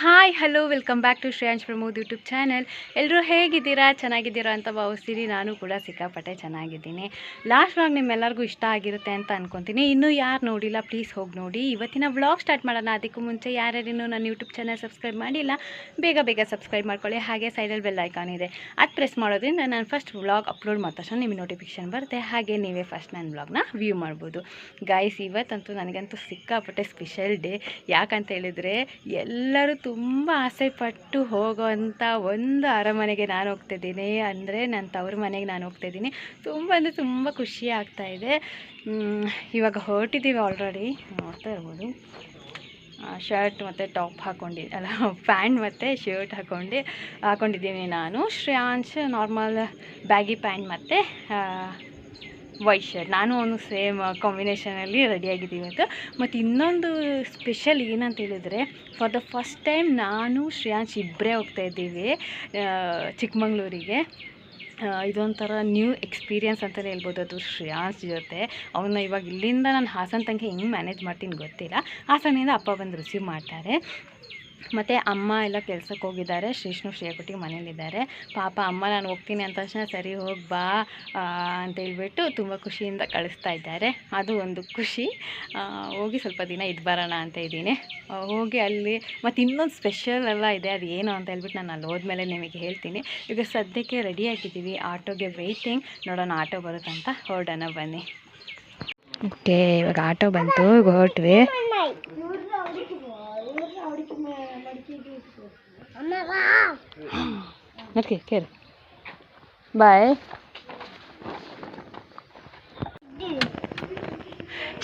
Hi, hello, welcome back to Shreyansh Pramod YouTube channel. ಎಲ್ಲರೂ ಹೇಗಿದ್ದೀರಾ? ಚೆನ್ನಾಗಿದ್ದೀರಾ ಅಂತ ಭಾವಿಸ್ತೀರಿ. ನಾನು ಕೂಡ ಸಿಕ್ಕಾಪಟ್ಟೆ ಚೆನ್ನಾಗಿದ್ದೀನಿ. ಲಾಸ್ಟ್ ವ್ಲಾಗ್ ನಿಮ್ಮೆಲ್ಲರಿಗೂ ಇಷ್ಟ ಆಗಿರುತ್ತೆ ಅಂತ ಅನ್ಕೊತೀನಿ. ಇನ್ನೂ ಯಾರು ನೋಡಿಲ್ಲ, ಪ್ಲೀಸ್ ಹೋಗಿ ನೋಡಿ. ಇವತ್ತಿನ ವ್ಲಾಗ್ ಸ್ಟಾರ್ಟ್ ಮಾಡೋಣ. ಅದಕ್ಕೂ ಮುಂಚೆ ಯಾರ್ಯಾರಿನ್ನೂ ನನ್ನ ಯೂಟ್ಯೂಬ್ ಚಾನಲ್ ಸಬ್ಸ್ಕ್ರೈಬ್ ಮಾಡಿಲ್ಲ, ಬೇಗ ಬೇಗ ಸಬ್ಸ್ಕ್ರೈಬ್ ಮಾಡ್ಕೊಳ್ಳಿ. ಹಾಗೆ ಸೈಡಲ್ಲಿ ಬೆಲ್ ಐಕಾನ್ ಇದೆ. ಅದು ಪ್ರೆಸ್ ಮಾಡೋದ್ರಿಂದ ನಾನು ಫಸ್ಟ್ ವ್ಲಾಗ್ ಅಪ್ಲೋಡ್ ಮಾಡಿದ ತಕ್ಷಣ ನಿಮಗೆ ನೋಟಿಫಿಕೇಶನ್ ಬರುತ್ತೆ. ಹಾಗೆ ನೀವೇ ಫಸ್ಟ್ ನನ್ನ ವ್ಲಾಗ್ನ ವ್ಯೂ ಮಾಡ್ಬೋದು. ಗಾಯ್ಸ್ ಇವತ್ತಂತೂ ನನಗಂತೂ ಸಿಕ್ಕಾಪಟ್ಟೆ ಸ್ಪೆಷಲ್ ಡೇ. ಯಾಕಂತ ಹೇಳಿದರೆ ಎಲ್ಲರೂ ತುಂಬ ಆಸೆ ಪಟ್ಟು ಹೋಗೋವಂಥ ಒಂದು ಅರಮನೆಗೆ ನಾನು ಹೋಗ್ತಿದ್ದೀನಿ ಅಂದರೆ ನನ್ನ ತವ್ರ ಮನೆಗೆ ನಾನು ಹೋಗ್ತಿದ್ದೀನಿ ತುಂಬ ಅಂದರೆ ತುಂಬ ಖುಷಿ ಆಗ್ತಾಯಿದೆ ಇವಾಗ ಹೊರಟಿದ್ದೀವಿ ಆಲ್ರೆಡಿ ನೋಡ್ತಾ ಇರ್ಬೋದು. ಶರ್ಟ್ ಮತ್ತು ಟಾಪ್ ಹಾಕ್ಕೊಂಡಿ ಅಲ್ಲ ಪ್ಯಾಂಟ್ ಮತ್ತು ಶರ್ಟ್ ಹಾಕ್ಕೊಂಡು ಹಾಕ್ಕೊಂಡಿದ್ದೀನಿ ನಾನು. ಶ್ರೇಯಾಂಶ್ ನಾರ್ಮಲ್ ಬ್ಯಾಗಿ ಪ್ಯಾಂಟ್ ಮತ್ತು ವೈಟ್ ಶರ್ಟ್ ನಾನು ಅವನು ಸೇಮ್ ಕಾಂಬಿನೇಷನಲ್ಲಿ ರೆಡಿಯಾಗಿದ್ದೀವಿ ಇವತ್ತು. ಮತ್ತು ಇನ್ನೊಂದು ಸ್ಪೆಷಲ್ ಏನಂತ ಹೇಳಿದರೆ ಫಾರ್ ದ ಫಸ್ಟ್ ಟೈಮ್ ನಾನು ಶ್ರೇಯಾಂಶ್ ಇಬ್ಬರೇ ಹೋಗ್ತಾ ಇದ್ದೀವಿ ಚಿಕ್ಕಮಂಗ್ಳೂರಿಗೆ. ಇದೊಂಥರ ನ್ಯೂ ಎಕ್ಸ್ಪೀರಿಯನ್ಸ್ ಅಂತಲೇ ಹೇಳ್ಬೋದು. ಅದು ಶ್ರೇಯಾಂಶ್ ಜೊತೆ. ಅವನ್ನ ಇವಾಗ ಇಲ್ಲಿಂದ ನಾನು ಹಾಸನ ತನಕ ಹೆಂಗೆ ಮ್ಯಾನೇಜ್ ಮಾಡ್ತೀನಿ ಗೊತ್ತಿಲ್ಲ. ಹಾಸನಿಂದ ಅಪ್ಪ ಬಂದು ರಿಸೀವ್ ಮಾಡ್ತಾರೆ. ಮತ್ತು ಅಮ್ಮ ಎಲ್ಲ ಕೆಲ್ಸಕ್ಕೆ ಹೋಗಿದ್ದಾರೆ. ಶ್ರೀಷ್ಣು ಶ್ರೇಯಕುಟ್ಟಿಗೆ ಮನೇಲಿದ್ದಾರೆ. ಪಾಪ ಅಮ್ಮ ನಾನು ಹೋಗ್ತೀನಿ ಅಂತ ತಕ್ಷಣ ಸರಿ ಹೋಗಿ ಬಾ ಅಂತ ಹೇಳ್ಬಿಟ್ಟು ತುಂಬ ಖುಷಿಯಿಂದ ಕಳಿಸ್ತಾ ಇದ್ದಾರೆ. ಅದು ಒಂದು ಖುಷಿ. ಹೋಗಿ ಸ್ವಲ್ಪ ದಿನ ಇದು ಬರೋಣ ಅಂತ ಇದ್ದೀನಿ. ಹೋಗಿ ಅಲ್ಲಿ ಮತ್ತು ಇನ್ನೊಂದು ಸ್ಪೆಷಲ್ ಎಲ್ಲ ಇದೆ. ಅದು ಏನು ಅಂತ ಹೇಳ್ಬಿಟ್ಟು ನಾನು ಅಲ್ಲಿ ಹೋದ್ಮೇಲೆ ನಿಮಗೆ ಹೇಳ್ತೀನಿ. ಈಗ ಸದ್ಯಕ್ಕೆ ರೆಡಿ ಆಗಿದ್ದೀವಿ. ಆಟೋಗೆ ವೆಯ್ಟಿಂಗ್ ನೋಡೋಣ ಆಟೋ ಬರುತ್ತಂತ ಹೊರಡೋಣ ಬನ್ನಿ. ಓಕೆ ಇವಾಗ ಆಟೋ ಬಂತು. ಈಗ ಹೊರಟ್ವಿ. Okay care. ಬಾಯ್.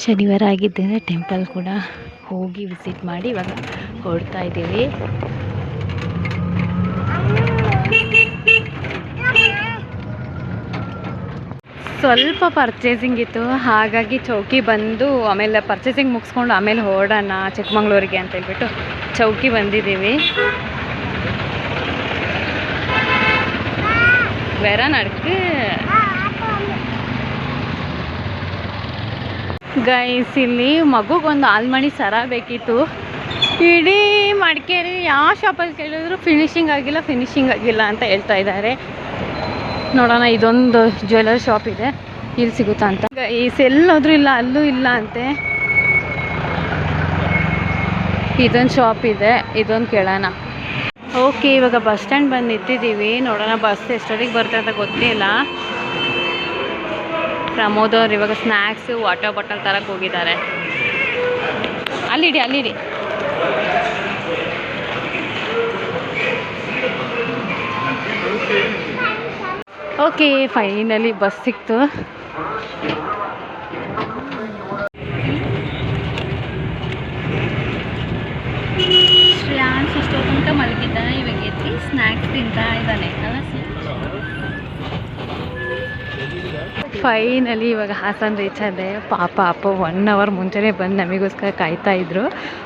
ಶನಿವಾರ ಆಗಿದ್ದೇನೆ ಟೆಂಪಲ್ ಕೂಡ ಹೋಗಿ ವಿಸಿಟ್ ಮಾಡಿ ಇವಾಗ ಹೊರಡ್ತಾ ಇದ್ದೀವಿ. ಸ್ವಲ್ಪ ಪರ್ಚೇಸಿಂಗ್ ಇತ್ತು, ಹಾಗಾಗಿ ಚೌಕಿ ಬಂದು ಆಮೇಲೆ ಪರ್ಚೇಸಿಂಗ್ ಮುಗಿಸ್ಕೊಂಡು ಆಮೇಲೆ ಹೊರಡೋಣ ಚಿಕ್ಕಮಂಗ್ಳೂರಿಗೆ ಅಂತ ಹೇಳ್ಬಿಟ್ಟು ಚೌಕಿ ಬಂದಿದ್ದೀವಿ. ಬೇರೆ ನಡ್ಕು. ಗೈಸ್ ಇಲ್ಲಿ ಮಗುಗೊಂದು ಆಲ್ಮಣಿ ಸರ ಬೇಕಿತ್ತು. ಇಡೀ ಮಡಿಕೇರಿ ಯಾವ ಶಾಪಲ್ಲಿ ಕೇಳಿದ್ರು ಫಿನಿಶಿಂಗ್ ಆಗಿಲ್ಲ ಫಿನಿಶಿಂಗ್ ಆಗಿಲ್ಲ ಅಂತ ಹೇಳ್ತಾ ಇದ್ದಾರೆ. ನೋಡೋಣ, ಇದೊಂದು ಜ್ಯುವೆಲ್ಲರಿ ಶಾಪ್ ಇದೆ. ಇಲ್ಲಿ ಸಿಗುತ್ತಾ ಅಂತ. ಗೈಸ್ ಎಲ್ಲೋದ್ರೂ ಇಲ್ಲ, ಅಲ್ಲೂ ಇಲ್ಲ ಅಂತೆ. ಇದೊಂದು ಶಾಪ್ ಇದೆ, ಇದೊಂದು ಕೇಳೋಣ. ಓಕೆ, ಇವಾಗ ಬಸ್ ಸ್ಟ್ಯಾಂಡ್ ಬಂದು ನಿಂತಿದ್ದೀವಿ. ನೋಡೋಣ ಬಸ್ ಎಷ್ಟೊತ್ತಿಗೆ ಬರುತ್ತೆ ಅಂತ ಗೊತ್ತಿಲ್ಲ. ಪ್ರಮೋದ್ ಅವ್ರು ಇವಾಗ ಸ್ನ್ಯಾಕ್ಸು ವಾಟರ್ ಬಾಟಲ್ ತರಕ್ಕೆ ಹೋಗಿದ್ದಾರೆ. ಅಲ್ಲಿಡಿ ಅಲ್ಲಿಡಿ. ಓಕೆ ಫೈನಲಿ ಬಸ್ ಸಿಕ್ತು. ಎತ್ತಿ ಸ್ನ್ಯಾಕ್ಸ್ ತಿಂತಾ ಇದ್ದಾನೆ, ಅಲ್ಲ ಫೈನಲಿ ಇವಾಗ ಹಾಸನ್ ರೀಚ್ ಆದೆ. ಪಾಪ, ಅಪ್ಪ ಒನ್ ಅವರ್ ಮುಂಚೆನೇ ಬಂದು ನಮಗೋಸ್ಕರ ಕಾಯ್ತಾ ಇದ್ರು.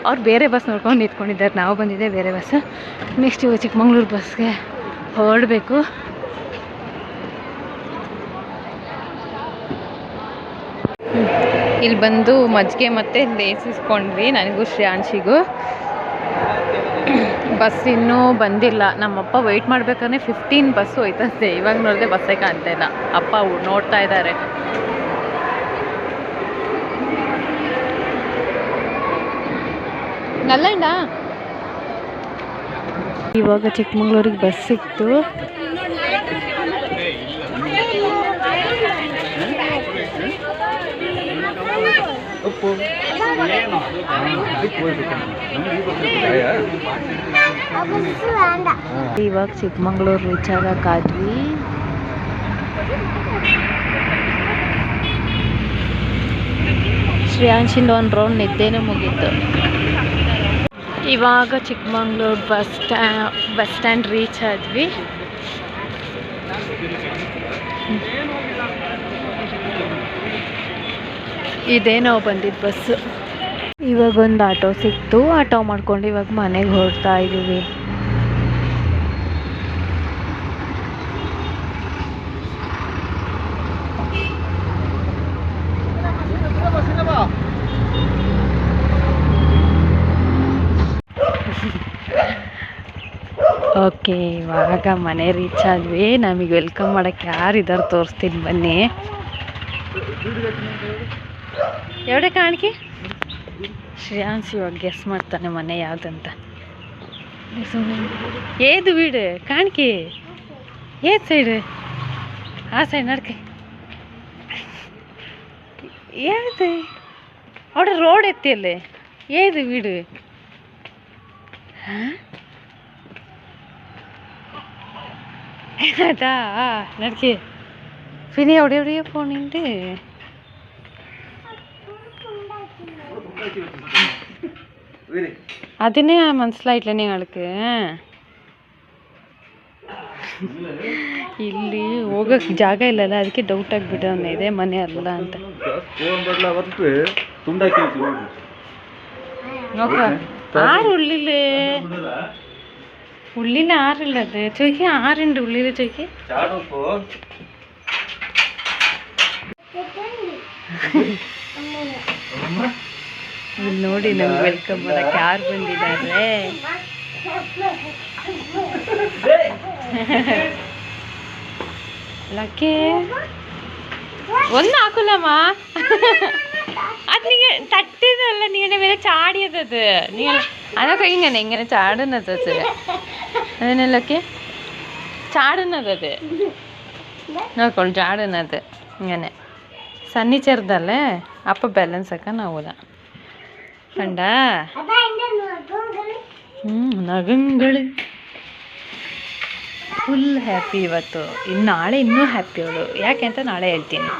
ಅವ್ರು ಬೇರೆ ಬಸ್ ನೋಡ್ಕೊಂಡು ನಿಂತ್ಕೊಂಡಿದ್ದಾರೆ. ನಾವು ಬಂದಿದ್ದೆ ಬೇರೆ ಬಸ್ ನೆಕ್ಸ್ಟ್ ಇವಾಗ ಚಿಕ್ಕಮಂಗ್ಳೂರು ಬಸ್ಗೆ ಹೊರಡಬೇಕು. ಇಲ್ಲಿ ಬಂದು ಮಜ್ಜಿಗೆ ಮತ್ತು ಲೇಸ್ ಇಸ್ಕೊಂಡ್ವಿ ನನಗೂ ಶ್ರೇಯಾಂಶಿಗೂ ಬಸ್ ಇನ್ನೂ ಬಂದಿಲ್ಲ. ನಮ್ಮಪ್ಪ ವೆಯ್ಟ್ ಮಾಡ್ಬೇಕಾದ್ರೆ ಫಿಫ್ಟೀನ್ ಬಸ್ ಹೋಯ್ತಂತೆ. ಇವಾಗ ನೋಡಿದ್ರೆ ಬಸ್ಸೇ ಕಾಣ್ತಾ ಇಲ್ಲ. ಅಪ್ಪ ನೋಡ್ತಾ ಇದ್ದಾರೆ. ನಲ್ಲಂಡ ಇವಾಗ ಚಿಕ್ಕಮಂಗ್ಳೂರಿಗೆ ಬಸ್ ಸಿಕ್ತು. ಇವಾಗ ಚಿಕ್ಕಮಂಗ್ಳೂರು ರೀಚ್ ಆಗಕ್ಕಾದ್ವಿ ಶ್ರೇಯಾಂಶಿಂದ ಒಂದು ರೌಂಡ್ ನಿದ್ದೆನೂ ಮುಗೀತು. ಇವಾಗ ಚಿಕ್ಕಮಂಗ್ಳೂರು ಬಸ್ ಸ್ಟ್ಯಾ ಬಸ್ ಸ್ಟ್ಯಾಂಡ್ ರೀಚ್ ಆದ್ವಿ. ಇದೇ ನಾವು ಬಂದಿದ್ದು ಬಸ್ಸು ಇವಾಗ ಒಂದು ಆಟೋ ಸಿಕ್ತು. ಆಟೋ ಮಾಡ್ಕೊಂಡು ಇವಾಗ ಮನೆಗೆ ಹೊರಡ್ತಾ ಇದ್ದೀವಿ ಓಕೆ, ಇವಾಗ ಮನೆ ರೀಚ್ ಆದ್ವಿ. ನಮಗೆ ವೆಲ್ಕಮ್ ಮಾಡಕ್ಕೆ ಯಾರಿದ್ದಾರೆ ತೋರಿಸ್ತೀನಿ ಬನ್ನಿ. ಎರಡೇ ಕಾಣಿಕೆ? ಶ್ರೇಯಾಂಶ್ ಇವಾಗ ಗೆಸ್ ಮಾಡ್ತಾನೆ ಮನೆ ಯಾವುದಂತ. ஏது வீடு காணிக்கி ஏது சைடு ஆ சைடு நடக்கு ஏது அவட ரோடு எத்தியல்லே ஏது வீடு நடக்கே பின்னி அப்படியே அப்படியே போனின்ட்டு അതിനെ മനസ്സിലായിട്ടില്ല നിങ്ങൾക്ക് ಇಲ್ಲಿ ಹೋಗಕ್ಕೆ ಜಾಗ ಇಲ್ಲಲ್ಲ ಅದಕ್ಕೆ ಡೌಟ್ ಆಗಿಬಿಟ್ಟು ಇದೆ ಮನೆ ಅಲ್ಲ ಅಂತ ಬರ್ತು ತುಂಡಾಕಿ നോക്ക ആരുള്ളില് ഉള്ളിൽ ആരുള്ളത് ചോദിക്ക ആരുണ്ട് ഉള്ളില് ചോദിക്ക ಚಾಡೋಕು ಇಲ್ಲಿ ನೋಡಿ ನಮ್ಗೆ ವೆಲ್ಕಮ್ ಮಾಡಕ್ಕೆ ಯಾರು ಬಂದಿದ್ದಾರೆ ಲಕ್ಕೆ ಒಂದು ಹಾಕುಲ್ಲಮ್ಮ അത് നിങ്ങൾ തട്ടിയതല്ല നിങ്ങളുടെ മേലെ ചാടിയതത് നിങ്ങൾ അതൊക്കെ ഇങ്ങനെ ഇങ്ങനെ ചാടുന്നത് അത് അതിനല്ലൊക്കെ ചാടുന്നത് അത് നോക്കോളൂ ചാടുന്നത് ഇങ്ങനെ സണ്ണി ചെറുതല്ലേ അപ്പം ബാലൻസ് ഒക്കെ ആവൂല ಕಂಡ? ಹ್ಮ್ ನಗಂಗಳು. ಫುಲ್ ಹ್ಯಾಪಿ ಇವತ್ತು. ಇನ್ನು ನಾಳೆ ಇನ್ನೂ ಹ್ಯಾಪಿ ಅವಳು. ಯಾಕೆ ಅಂತ ನಾಳೆ ಹೇಳ್ತೀನಿ.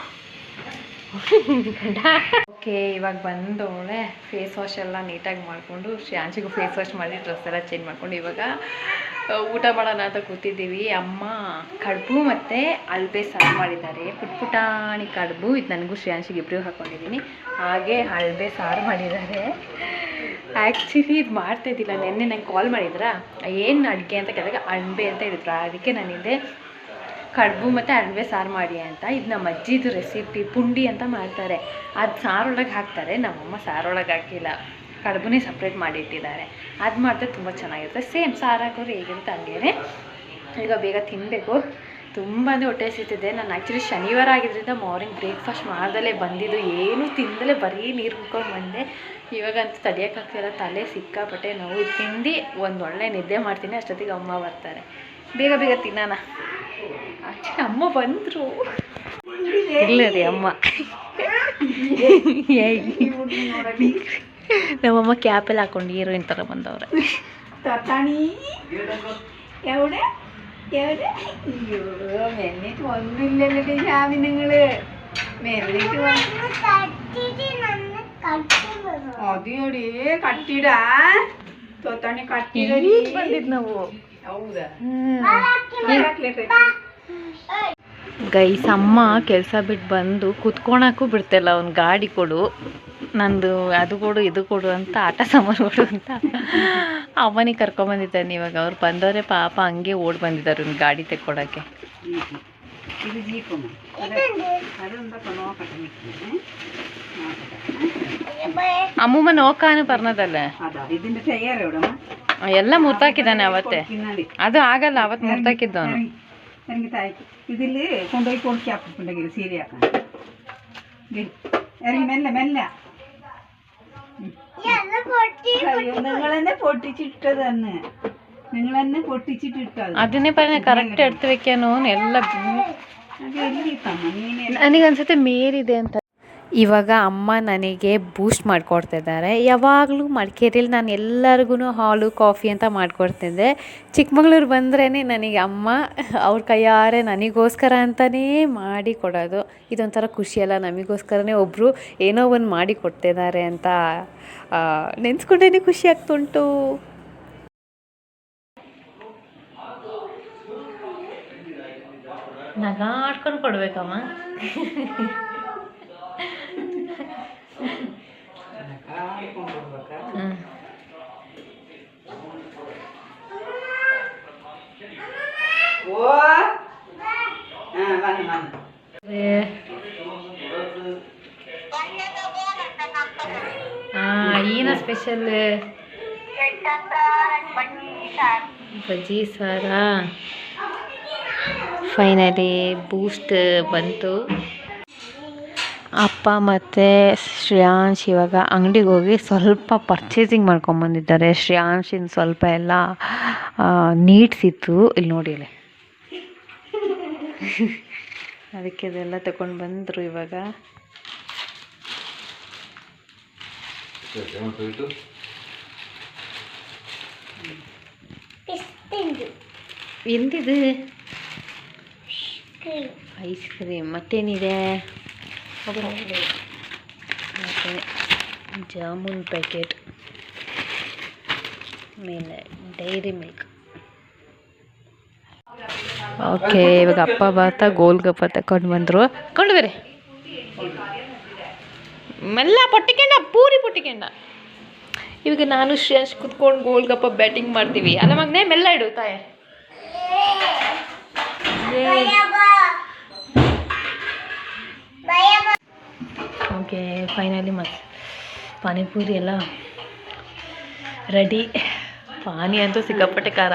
ಓಕೆ ಇವಾಗ ಬಂದವಳೆ ಫೇಸ್ ವಾಶ್ ಎಲ್ಲ ನೀಟಾಗಿ ಮಾಡಿಕೊಂಡು ಶಾಂಚಿಗೂ ಫೇಸ್ ವಾಶ್ ಮಾಡಿ ಡ್ರೆಸ್ ಎಲ್ಲ ಚೇಂಜ್ ಮಾಡಿಕೊಂಡು ಇವಾಗ ಊಟ ಮಾಡೋಣ ಅಂತ ಕೂತಿದ್ದೀವಿ. ಅಮ್ಮ ಕಡುಬು ಮತ್ತು ಅಲ್ಬೆ ಸಾರು ಮಾಡಿದ್ದಾರೆ. ಪುಟ್ ಪುಟಾಣಿ ಕಡುಬು, ಇದು ನನಗೂ ಶ್ರೇಯಾಂಶಿಗೆ ಇಬ್ಬರಿಗೂ ಹಾಕ್ಕೊಂಡಿದ್ದೀನಿ ಹಾಗೆ ಅಲ್ಬೆ ಸಾರು ಮಾಡಿದ್ದಾರೆ. ಆ್ಯಕ್ಚುಲಿ ಇದು ಮಾಡ್ತಾ ಇದ್ದಿಲ್ಲ. ನಿನ್ನೆ ನಂಗೆ ಕಾಲ್ ಮಾಡಿದ್ರಾ? ಏನು ಅಡುಗೆ ಅಂತ ಕೇಳಿದಾಗ ಅಣಬೆ ಅಂತ ಹೇಳಿದ್ರು. ಅದಕ್ಕೆ ನಾನಿದ್ದೆ ಕಡುಬು ಮತ್ತು ಅಣಬೆ ಸಾರು ಮಾಡಿ ಅಂತ. ಇದು ನಮ್ಮ ಅಜ್ಜಿದು ರೆಸಿಪಿ ಪುಂಡಿ ಅಂತ ಮಾಡ್ತಾರೆ. ಅದು ಸಾರೊಳಗೆ ಹಾಕ್ತಾರೆ. ನಮ್ಮಮ್ಮ ಸಾರೊಳಗೆ ಹಾಕಿಲ್ಲ. ಕಡುಬುನೇ ಸಪ್ರೇಟ್ ಮಾಡಿಟ್ಟಿದ್ದಾರೆ. ಅದು ಮಾಡಿದ್ರೆ ತುಂಬ ಚೆನ್ನಾಗಿರುತ್ತೆ. ಸೇಮ್ ಸಾರು ಹಾಕೋರು ಹೇಗಿರುತ್ತೆ ಹಂಗೇ ಈಗ ಬೇಗ ತಿನ್ನಬೇಕು ತುಂಬ ಅಂದರೆ ಹೊಟ್ಟೆ ಸಿಗ್ತಿದೆ ನಾನು ಆ್ಯಕ್ಚುಲಿ ಶನಿವಾರ ಆಗಿದ್ದರಿಂದ ಮಾರ್ನಿಂಗ್ ಬ್ರೇಕ್ಫಾಸ್ಟ್ ಮಾಡ್ದಲೇ ಬಂದಿದ್ದು. ಏನು ತಿಂದಲೇ ಬರೀ ನೀರು ಕುಡ್ಕೊಂಡು ಬಂದೆ. ಇವಾಗಂತೂ ತಡೆಯೋಕ್ಕಾಗ್ತಿಲ್ಲ ತಲೆ ಸಿಕ್ಕಾಪಟ್ಟೆ ನೋವು. ತಿಂದು ಒಂದು ಒಳ್ಳೆ ನಿದ್ದೆ ಮಾಡ್ತೀನಿ. ಅಷ್ಟೊತ್ತಿಗೆ ಅಮ್ಮ ಬರ್ತಾರೆ. ಬೇಗ ಬೇಗ ತಿನ್ನೋಣ. ಆ್ಯಕ್ಚುಲಿ ಅಮ್ಮ ಬಂದರು. ಇಲ್ಲ ರೀ ಅಮ್ಮ ನಮ್ಮಮ್ಮ ಕ್ಯಾಪಲ್ಲಿ ಹಾಕೊಂಡು ಹೀರೋಯಿನ್ ಥರ ಬಂದವ್ರೆ തത്താണി എവിടെ എവിടെ അയ്യോ മെന്നിട്ട് ഒന്നുമില്ലല്ലോ ഷാമി നിങ്ങള് മെന്നിട്ട് അതെയോടി കട്ടിടാ തൊത്താണി കട്ടിടടി ಬಂದಿದ್ದು ನಾವು ಹೌದಾ ಗೈಸ್ ಅಮ್ಮ ಕೆಲಸ ಬಿಟ್ಟು ಬಂದು ಕುತ್ಕೊಳಕ್ಕೂ ಬಿಡ್ತಿಲ್ಲ ಅವ್ನು ಗಾಡಿ ಕೊಡು ನಂದು ಅದು ಕೊಡು ಇದು ಕೊಡು ಅಂತ ಆಟ ಸಾಮಾನು ಕೊಡು ಅಂತ ಅವನಿಗೆ ಕರ್ಕೊಂಬಂದಿದ್ದಾನೆ ಇವಾಗ ಅವ್ರು ಬಂದವರೇ ಪಾಪ ಹಂಗೆ ಓಡ್ ಬಂದಿದ್ದಾರೆ ಅವ್ನ ಗಾಡಿ ತೆಕ್ಕೊಡಕ್ಕೆ ഇത് ജീപ്പമ്മ അതെന്തൊക്കെ നോക്കട്ടെ നിൽക്കുന്നത് ಅಮ್ಮಮ್ಮ ನೋಕಾನು പറഞ്ഞതല്ലേ അതാ ഇതിന്റെ ടയർ എവിടെ ಎಲ್ಲ ಮುರ್ತಾಕಿದ್ದಾನೆ ಅವತ್ತೇ പിന്നാടി ಅದು ಆಗಲ್ಲ ಅವತ್ತು ಮುರ್ತಾಕಿದ್ದವನು എനിക്ക് തായ്ക്ക് ഇതില് കൊണ്ടുപോയി കൊടുക്കാപ്പുണ്ടെങ്കിൽ ശരിയാക്കാൻ ദേ, ഇറങ്ങി മെല്ലെ മെല്ലെ അയ്യോ നിങ്ങൾ തന്നെ പൊട്ടിച്ചിട്ടതന്നെ. നിങ്ങൾ അതിനെ പറഞ്ഞ ಕರೆಕ್ಟ್ ಎಡ್ತು ವೆಕ್ಕಾನು ಎಲ್ಲ ನನಗನ್ಸುತ್ತೆ ಮೇರಿದೆ എന്താ ಇವಾಗ ಅಮ್ಮ ನನಗೆ ಬೂಸ್ಟ್ ಮಾಡಿಕೊಡ್ತಿದ್ದಾರೆ. ಯಾವಾಗಲೂ ಮಡಿಕೇರಿಯಲ್ಲಿ ನಾನು ಎಲ್ಲರಿಗೂ ಹಾಲು ಕಾಫಿ ಅಂತ ಮಾಡಿಕೊಡ್ತಿದ್ದೆ. ಚಿಕ್ಕಮಗಳೂರು ಬಂದ್ರೇ ನನಗೆ ಅಮ್ಮ ಅವ್ರ ಕೈಯಾರೆ ನನಗೋಸ್ಕರ ಅಂತಲೇ ಮಾಡಿ ಕೊಡೋದು. ಇದೊಂಥರ ಖುಷಿಯಲ್ಲ ನಮಗೋಸ್ಕರನೇ ಒಬ್ಬರು ಏನೋ ಒಂದು ಮಾಡಿ ಕೊಡ್ತಿದ್ದಾರೆ ಅಂತ ನೆನೆಸ್ಕೊಂಡೇ ಖುಷಿ ಆಗ್ತುಂಟು. ನಗಾಡ್ಕೊಂಡು ಕೊಡ್ಬೇಕಮ್ಮ. ಬಜ್ಜಿ, ಸಾರ. ಫೈನಲಿ ಬೂಸ್ಟ್ ಬಂತು. ಅಪ್ಪ ಮತ್ತು ಶ್ರೇಯಾಂಶ್ ಇವಾಗ ಅಂಗಡಿಗೆ ಹೋಗಿ ಸ್ವಲ್ಪ ಪರ್ಚೇಸಿಂಗ್ ಮಾಡ್ಕೊಂಬಂದಿದ್ದಾರೆ. ಶ್ರೇಯಾಂಶಿನ ಸ್ವಲ್ಪ ಎಲ್ಲ ನೀಟ್ಸ್ ಇತ್ತು. ಇಲ್ಲಿ ನೋಡಿ ಇಲ್ಲಿ. ಅದಕ್ಕೆ ಅದೆಲ್ಲ ತಗೊಂಡು ಬಂದರು ಇವಾಗ. ಎಂದಿದು ಐಸ್ ಕ್ರೀಮ್ ಮತ್ತೇನಿದೆ ಮತ್ತು ಜಾಮೂನ್ ಪ್ಯಾಕೆಟ್ ಮೇಲೆ ಡೈರಿ ಮಿಲ್ಕ್ ಓಕೆ ಇವಾಗ ಅಪ್ಪ ಬರ್ತಾ ಗೋಲ್ಗಪ್ಪ ತಕೊಂಡು ಬಂದರು ಕೊಂಡು ಬೇರೆ ಮೆಲ್ಲ ಪೊಟ್ಟಿಕೆಂಡ ಪೂರಿ ಪುಟ್ಟಿಗೆಣ್ಣ ಇವಾಗ ನಾನು ಶ್ರೇಯಸ್ ಕುತ್ಕೊಂಡು ಗೋಲ್ಗಪ್ಪ ಬ್ಯಾಟಿಂಗ್ ಮಾಡ್ತೀವಿ. ಅಲ್ಲ ಮಗನೇ, ಮೆಲ್ಲ ಇಡು ತಾಯೆ. ಓಕೆ ಫೈನಲಿ ಮತ್ತೆ ಪಾನಿಪೂರಿ ಎಲ್ಲ ರೆಡಿ ಪಾನಿ ಅಂತೂ ಸಿಕ್ಕಾಪಟ್ಟೆ ಖಾರ.